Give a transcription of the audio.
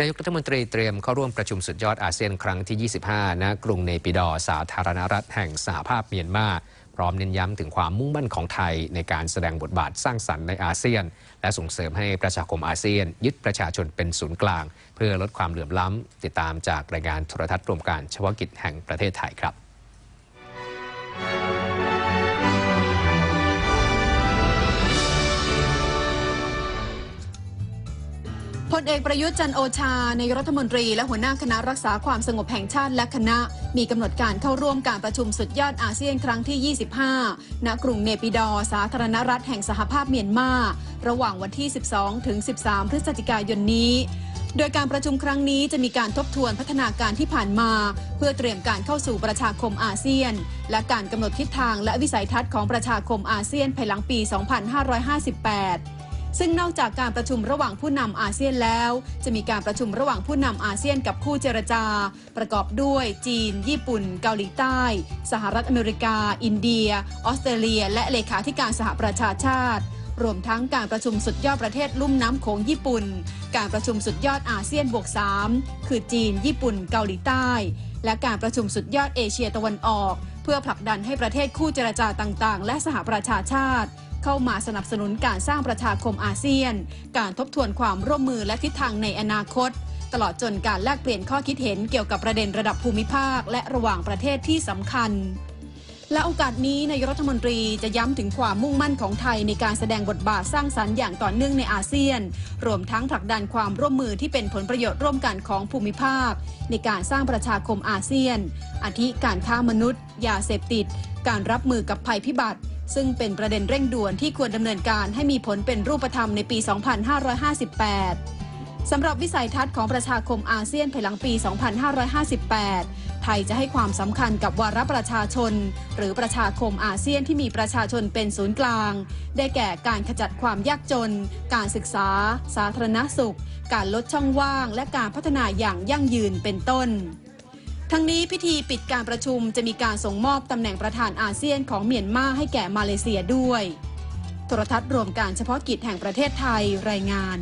นายกรัฐมนตรีเตรียมเข้าร่วมประชุมสุดยอดอาเซียนครั้งที่ 25 ณ กรุงเนปิดอ สาธารณรัฐแห่งสหภาพเมียนมา พร้อมเน้นย้ำถึงความมุ่งมั่นของไทย ในการแสดงบทบาทสร้างสรรค์ในอาเซียน และส่งเสริมให้ประชาคมอาเซียน ยึดประชาชนเป็นศูนย์กลาง เพื่อลดความเหลื่อมล้ำ ติดตามจากรายงานโทรทัศน์รวมการเฉพาะกิจแห่งประเทศไทยครับ พลเอกประยุทธ์จันโอชา นายรัฐมนตรีและหัวหน้าคณะรักษาความสงบแห่งชาติและคณะ มีกำหนดการเข้าร่วมการประชุมสุดยอดอาเซียนครั้งที่ 25 ณ กรุงเนปิดอร์สาธารณรัฐแห่งสหภาพเมียนมา ระหว่างวันที่ 12 ถึง 13 พฤศจิกายนนี้ โดยการประชุมครั้งนี้จะมีการทบทวนพัฒนาการที่ผ่านมา เพื่อเตรียมการเข้าสู่ประชาคมอาเซียน และการกำหนดทิศทางและวิสัยทัศน์ของประชาคมอาเซียนภายหลังปี 2558 ซึ่งนอกจากการประชุมระหว่างผู้นำอาเซียนแล้ว จะมีการประชุมระหว่างผู้นำอาเซียนกับคู่เจรจา ประกอบด้วยจีน ญี่ปุ่น เกาหลีใต้ สหรัฐอเมริกา อินเดีย ออสเตรเลีย และเลขาธิการสหประชาชาติ รวมทั้งการประชุมสุดยอดประเทศลุ่มน้ำโขงญี่ปุ่น การประชุมสุดยอดอาเซียนบวก 3 คือจีน ญี่ปุ่น เกาหลีใต้ และการประชุมสุดยอดเอเชียตะวันออก เพื่อผลักดันให้ประเทศคู่เจรจาต่าง ๆ และสหประชาชาติ เข้ามาสนับสนุนการสร้างประชาคมอาเซียน การทบทวนความร่วมมือและทิศทางในอนาคต ตลอดจนการแลกเปลี่ยนข้อคิดเห็นเกี่ยวกับประเด็นระดับภูมิภาค และระหว่างประเทศที่สำคัญและโอกาสนี้นายรัฐมนตรีจะย้ำถึงความมุ่งมั่นของไทยในการแสดงบทบาทสร้างสรรค์อย่างต่อเนื่องในอาเซียน รวมทั้งผลักดันความร่วมมือที่เป็นผลประโยชน์ร่วมกันของภูมิภาค ในการสร้างประชาคมอาเซียนอาทิการค้ามนุษย์ ยาเสพติด การรับมือกับภัยพิบัติ ซึ่งเป็นประเด็นเร่งด่วนที่ควรดำเนินการให้มีผลเป็นรูปธรรมในปี 2558 สำหรับวิสัยทัศน์ของประชาคมอาเซียนภายหลังปี 2558 ไทยจะให้ความสำคัญกับวาระประชาชน หรือประชาคมอาเซียนที่มีประชาชนเป็นศูนย์กลาง ได้แก่การขจัดความยากจน การศึกษา สาธารณสุข การลดช่องว่าง และการพัฒนาอย่างยั่งยืนเป็นต้น ทั้งนี้พิธีปิดการประชุมจะมีการส่งมอบตำแหน่งประธานอาเซียนของเมียนมาให้แก่มาเลเซียด้วย โทรทัศน์รวมการเฉพาะกิจแห่งประเทศไทยรายงาน